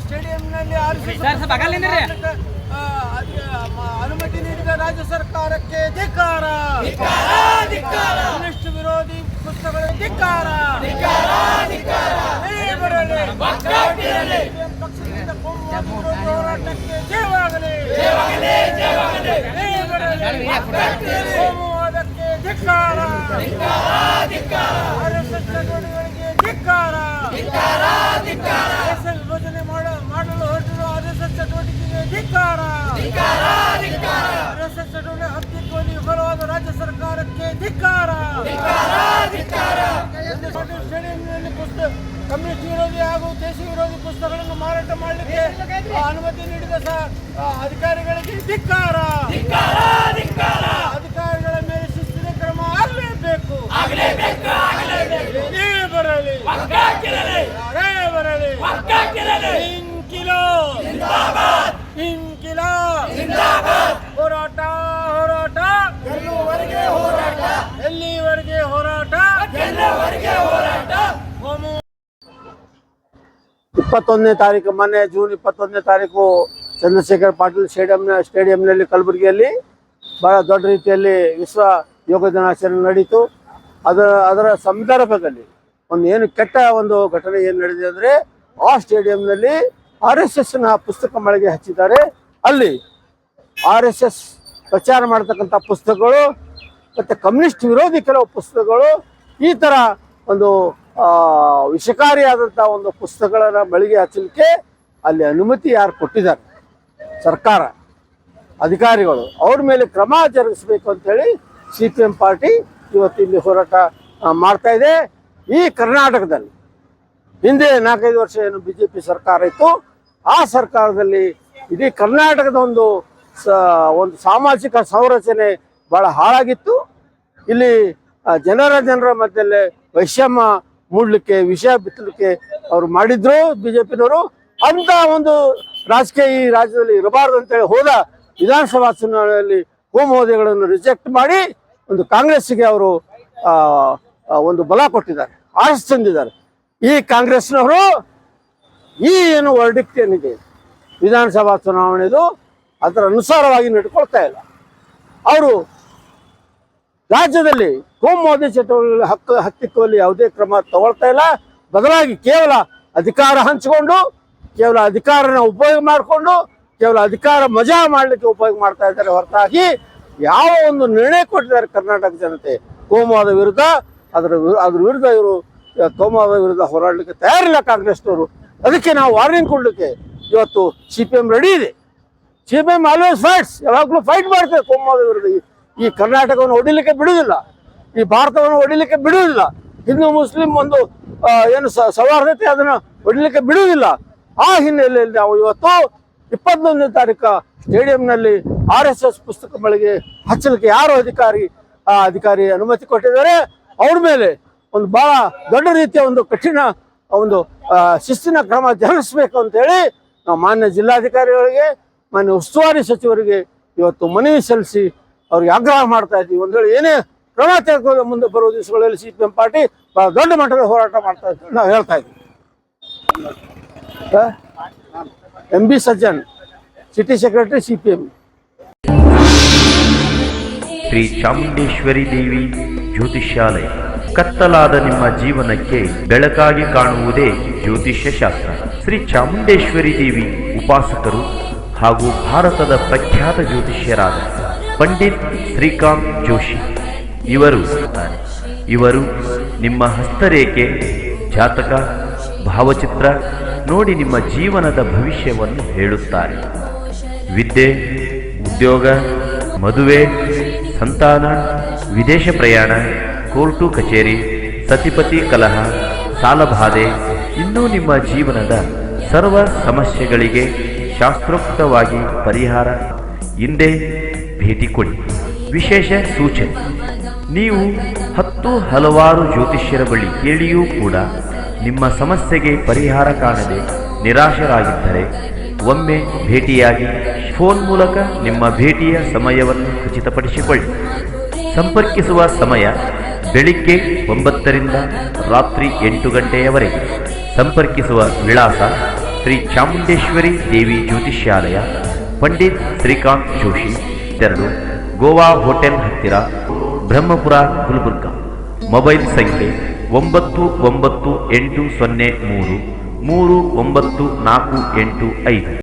ಸ್ಟೇಡಿಯಂನಲ್ಲಿ ಅನುಮತಿ ನೀಡಿದ ರಾಜ್ಯ ಸರ್ಕಾರಕ್ಕೆ ಧಿಕ್ಕಾರ. ಕಮ್ಯುನಿಸ್ಟ್ ವಿರೋಧಿ ಪುಸ್ತಕಗಳ ಧಿಕ್ಕಾರ. ಪಕ್ಷದಿಂದ ಹೋರಾಟಕ್ಕೆ ಜಯವಾಗಲಿ. ಧಿಕ್ಕಾರ. ಚಟುವಟಿಕೆಗಳಿಗೆ ಧಿಕ್ಕಾರ ಆರ್ಎಸ್ಎಸ್ ವಿಭಜನೆ ಮಾಡ- ಮಾಡಲು ಹೊರಟಿರುವ ಆರ್ಎಸ್ಎಸ್ ಚಟುವಟಿಕೆಗೆ ಧಿಕ್ಕಾರ ಆರ್ಎಸ್ಎಸ್ ಚಟುವಟಿಕೆ ಹತ್ತಿಕ್ಕುವಲ್ಲಿ ವಿಫಲವಾದ ರಾಜ್ಯ ಸರ್ಕಾರಕ್ಕೆ ಧಿಕ್ಕಾರ. ಸ್ಟೇಡಿಯಂನಲ್ಲಿ ಪುಸ್ತಕ ಕಮ್ಯುನಿಸ್ಟ್ ವಿರೋಧಿ ಹಾಗೂ ದೇಶ ವಿರೋಧಿ ಪುಸ್ತಕಗಳನ್ನು ಮಾರಾಟ ಮಾಡಲಿಕ್ಕೆ ಅನುಮತಿ ನೀಡಿದ ಸಹ ಅಧಿಕಾರಿಗಳಿಗೆ ಧಿಕ್ಕಾರ. ಅಧಿಕಾರಿಗಳ ಮೇಲೆ ಶಿಸ್ತಿನ ಕ್ರಮ ಆಗಲೇಬೇಕು. ಬರಲಿ. ಬರಲಿ ಹೋರಾಟ ಹೋರಾಟ ಹೋರಾಟ ಎಲ್ಲಿವರೆಗೆ ಹೋರಾಟ ಹೋಮು ಇಪ್ಪತ್ತೊಂದನೇ ತಾರೀಕು ಮೊನ್ನೆ ಜೂನ್ ಇಪ್ಪತ್ತೊಂದನೇ ತಾರೀಕು ಚಂದ್ರಶೇಖರ್ ಪಾಟೀಲ್ ಸ್ಟೇಡಿಯಂನ ಸ್ಟೇಡಿಯಂನಲ್ಲಿ ಕಲಬುರಗಿಯಲ್ಲಿ ಬಹಳ ದೊಡ್ಡ ರೀತಿಯಲ್ಲಿ ವಿಶ್ವ ಯೋಗ ದಿನಾಚರಣೆ ನಡೀತು. ಅದರ ಅದರ ಸಂದರ್ಭದಲ್ಲಿ ಒಂದು ಏನು ಕೆಟ್ಟ ಒಂದು ಘಟನೆ ಏನು ನಡೆದಿದೆ ಅಂದರೆ ಆ ಸ್ಟೇಡಿಯಂನಲ್ಲಿ ಆರ್ ಎಸ್ ಎಸ್ನ ಪುಸ್ತಕ ಮಳಿಗೆ ಹಚ್ಚಿದ್ದಾರೆ. ಅಲ್ಲಿ ಆರ್ ಎಸ್ ಎಸ್ ಪ್ರಚಾರ ಮಾಡ್ತಕ್ಕಂಥ ಪುಸ್ತಕಗಳು ಮತ್ತು ಕಮ್ಯುನಿಸ್ಟ್ ವಿರೋಧಿ ಕೆಲವು ಪುಸ್ತಕಗಳು ಈ ಥರ ಒಂದು ವಿಷಕಾರಿಯಾದಂಥ ಒಂದು ಪುಸ್ತಕಗಳನ್ನ ಮಳಿಗೆ ಹಚ್ಚಲಿಕ್ಕೆ ಅಲ್ಲಿ ಅನುಮತಿ ಯಾರು ಕೊಟ್ಟಿದ್ದಾರೆ? ಸರ್ಕಾರ, ಅಧಿಕಾರಿಗಳು, ಅವ್ರ ಮೇಲೆ ಕ್ರಮ ಜರುಗಿಸಬೇಕು ಅಂತೇಳಿ ಸಿ ಪಿ ಎಂ ಪಾರ್ಟಿ ಇವತ್ತು ಇಲ್ಲಿ ಹೋರಾಟ ಮಾಡ್ತಾ ಇದೆ. ಈ ಕರ್ನಾಟಕದಲ್ಲಿ ಹಿಂದೆ ನಾಲ್ಕೈದು ವರ್ಷ ಏನು ಬಿ ಜೆ ಪಿ ಸರ್ಕಾರ ಇತ್ತು, ಆ ಸರ್ಕಾರದಲ್ಲಿ ಇಡೀ ಕರ್ನಾಟಕದ ಒಂದು ಒಂದು ಸಾಮಾಜಿಕ ಸಂರಚನೆ ಬಹಳ ಹಾಳಾಗಿತ್ತು. ಇಲ್ಲಿ ಜನರ ಜನರ ಮಧ್ಯದಲ್ಲಿ ವೈಷಮ್ಯ ಮೂಡ್ಲಿಕ್ಕೆ, ವಿಷಯ ಬಿತ್ತಲಿಕ್ಕೆ ಅವರು ಮಾಡಿದ್ರು ಬಿಜೆಪಿನವರು. ಅಂತ ಒಂದು ರಾಜಕೀಯ ಈ ರಾಜ್ಯದಲ್ಲಿ ಇರಬಾರ್ದು ಅಂತೇಳಿ ಹೋದ ವಿಧಾನಸಭಾ ಚುನಾವಣೆಯಲ್ಲಿ ಹೋಮೋದಯಗಳನ್ನು ರಿಜೆಕ್ಟ್ ಮಾಡಿ ಒಂದು ಕಾಂಗ್ರೆಸ್ಗೆ ಅವರು ಒಂದು ಬಲ ಕೊಟ್ಟಿದ್ದಾರೆ ಆಶ್ ತಂದಿದ್ದಾರೆ ಈ ಕಾಂಗ್ರೆಸ್ನವರು ಈ ಏನು ವರ್ಡಿಕ್ಟ್ ಏನಿದೆ? ವಿಧಾನಸಭಾ ಚುನಾವಣೆದು ಅದರ ಅನುಸಾರವಾಗಿ ನಡ್ಕೊಳ್ತಾ ಇಲ್ಲ. ಅವರು ರಾಜ್ಯದಲ್ಲಿ ಕೋಮುವಾದಿ ಚಟುವಟಿಕೆ ಹಕ್ಕು ಹತ್ತಿಕ್ಕುವಲ್ಲಿ ಯಾವುದೇ ಕ್ರಮ ತಗೊಳ್ತಾ ಇಲ್ಲ. ಬದಲಾಗಿ ಕೇವಲ ಅಧಿಕಾರ ಹಂಚಿಕೊಂಡು, ಕೇವಲ ಅಧಿಕಾರನ ಉಪಯೋಗ ಮಾಡಿಕೊಂಡು, ಕೇವಲ ಅಧಿಕಾರ ಮಜಾ ಮಾಡಲಿಕ್ಕೆ ಉಪಯೋಗ ಮಾಡ್ತಾ ಇದ್ದಾರೆ ಹೊರತಾಗಿ ಯಾವ ಒಂದು ನಿರ್ಣಯ ಕೊಟ್ಟಿದ್ದಾರೆ ಕರ್ನಾಟಕ ಜನತೆ? ಕೋಮುವಾದ ವಿರುದ್ಧ, ಅದರ ಅದ್ರ ವಿರುದ್ಧ ಇವರು ಕೋಮುವಾದ ವಿರುದ್ಧ ಹೋರಾಡಲಿಕ್ಕೆ ತಯಾರಿಲ್ಲ ಕಾಂಗ್ರೆಸ್ನವರು. ಅದಕ್ಕೆ ನಾವು ವಾರ್ನಿಂಗ್ ಕೊಡಲಿಕ್ಕೆ ಇವತ್ತು ಸಿ ಪಿ ಎಂ ರೆಡಿ ಇದೆ. C P M always fights ಯಾವಾಗಲೂ ಫೈಟ್ ಮಾಡ್ತೇವೆ ತೋಮಾವ ವಿರುದ್ಧ. ಈ- ಕರ್ನಾಟಕವನ್ನು ಹೊಡಿಲಿಕ್ಕೆ ಬಿಡುವುದಿಲ್ಲ. ಈ ಭಾರತವನ್ನು ಹೊಡಿಲಿಕ್ಕೆ ಬಿಡುವುದಿಲ್ಲ. ಹಿಂದೂ, ಮುಸ್ಲಿಂ ಒಂದು ಏನು ಸೌಹಾರ್ದತೆ ಅದನ್ನು ಹೊಡಿಲಿಕ್ಕೆ ಬಿಡುವುದಿಲ್ಲ. ಆ ಹಿನ್ನೆಲೆಯಲ್ಲಿ ನಾವು ಇವತ್ತು ಇಪ್ಪತ್ತೊಂದನೇ ತಾರೀಕು ಸ್ಟೇಡಿಯಂನಲ್ಲಿ ಆರ್ ಎಸ್ ಎಸ್ ಪುಸ್ತಕ ಮಳಿಗೆ ಹಚ್ಚಲಿಕ್ಕೆ ಯಾರು ಅಧಿಕಾರಿ, ಆ, ಅಧಿಕಾರಿ ಅನುಮತಿ ಕೊಟ್ಟಿದ್ದಾರೆ? ಅವ್ರ ಮೇಲೆ ಒಂದು ಬಹಳ ದೊಡ್ಡ ರೀತಿಯ ಒಂದು ಕಠಿಣ ಒಂದು ಶಿಸ್ತಿನ ಕ್ರಮ ಜರುಗಿಸಬೇಕು ಅಂತೇಳಿ ನಾವು ಮಾನ್ಯ ಜಿಲ್ಲಾಧಿಕಾರಿಗಳಿಗೆ, ಮಾನ್ಯ ಉಸ್ತುವಾರಿ ಸಚಿವರಿಗೆ ಇವತ್ತು ಮನವಿ ಸಲ್ಲಿಸಿ ಅವ್ರಿಗೆ ಆಗ್ರಹ ಮಾಡ್ತಾ ಇದ್ದೀವಿ. ಒಂದು ವೇಳೆ ಏನೇ ಕ್ರಮ ತೆಗೆದುಕೊಂಡು ಮುಂದೆ ಬರುವ ದಿವಸಗಳಲ್ಲಿ ಸಿ ಪಿ ಎಂ ಪಾರ್ಟಿ ಬಹಳ ದೊಡ್ಡ ಮಟ್ಟದ ಹೋರಾಟ ಮಾಡ್ತಾ ಇದ್ದೀವಿ ನಾವು ಹೇಳ್ತಾ ಇದ್ದೀವಿ. M B Sajjan, city secretary C P M Shri Chamundeshwari Devi ಜ್ಯೋತಿಷ್ಯಾಲಯ. ಕತ್ತಲಾದ ನಿಮ್ಮ ಜೀವನಕ್ಕೆ ಬೆಳಕಾಗಿ ಕಾಣುವುದೇ ಜ್ಯೋತಿಷ್ಯ ಶಾಸ್ತ್ರ ಶ್ರೀ ಚಾಮುಂಡೇಶ್ವರಿ ದೇವಿ ಉಪಾಸಕರು ಹಾಗೂ ಭಾರತದ ಪ್ರಖ್ಯಾತ ಜ್ಯೋತಿಷ್ಯರಾದ ಪಂಡಿತ್ ಶ್ರೀಕಾಂತ್ ಜೋಶಿ ಇವರು ಇವರು ನಿಮ್ಮ ಹಸ್ತರೇಖೆ, ಜಾತಕ, ಭಾವಚಿತ್ರ ನೋಡಿ ನಿಮ್ಮ ಜೀವನದ ಭವಿಷ್ಯವನ್ನು ಹೇಳುತ್ತಾರೆ. ವಿದ್ಯೆ, ಉದ್ಯೋಗ, ಮದುವೆ, ಸಂತಾನ, ವಿದೇಶ ಪ್ರಯಾಣ ಕೋರ್ಟು ಕಚೇರಿ, ಸತಿಪತಿ ಕಲಹ, ಸಾಲಬಾಧೆ, ಇನ್ನೂ ನಿಮ್ಮ ಜೀವನದ ಸರ್ವ ಸಮಸ್ಯೆಗಳಿಗೆ ಶಾಸ್ತ್ರೋಕ್ತವಾಗಿ ಪರಿಹಾರ. ಹಿಂದೆ ಭೇಟಿ ಕೊಡಿ. ವಿಶೇಷ ಸೂಚನೆ. ನೀವು ಹತ್ತು ಹಲವಾರು ಜ್ಯೋತಿಷ್ಯರ ಬಳಿ ಕೇಳಿಯೂ ಕೂಡ ನಿಮ್ಮ ಸಮಸ್ಯೆಗೆ ಪರಿಹಾರ ಕಾಣದೆ ನಿರಾಶರಾಗಿದ್ದರೆ ಒಮ್ಮೆ ಭೇಟಿಯಾಗಿ ಫೋನ್ ಮೂಲಕ ನಿಮ್ಮ ಭೇಟಿಯ ಸಮಯವನ್ನು ಖಚಿತಪಡಿಸಿಕೊಳ್ಳಿ. ಸಂಪರ್ಕಿಸುವ ಸಮಯ ಬೆಳಿಗ್ಗೆ ಒಂಬತ್ತರಿಂದ ರಾತ್ರಿ ಎಂಟು ಗಂಟೆಯವರೆಗೆ ಸಂಪರ್ಕಿಸುವ ವಿಳಾಸ ಶ್ರೀ ಚಾಮುಂಡೇಶ್ವರಿ ದೇವಿ ಜ್ಯೋತಿಷ್ಯಾಲಯ, ಪಂಡಿತ್ ಶ್ರೀಕಾಂತ್ ಜೋಶಿ, ತೆರಳು, ಗೋವಾ ಹೋಟೆಲ್ ಹತ್ತಿರ, ಬ್ರಹ್ಮಪುರ ಗುಲ್ಬರ್ಗ. ಮೊಬೈಲ್ ಸಂಖ್ಯೆ ಒಂಬತ್ತು ಒಂಬತ್ತು ಎಂಟು ಸೊನ್ನೆ ಮೂರು ಮೂರು ಒಂಬತ್ತು ನಾಲ್ಕು ಎಂಟು ಐದು.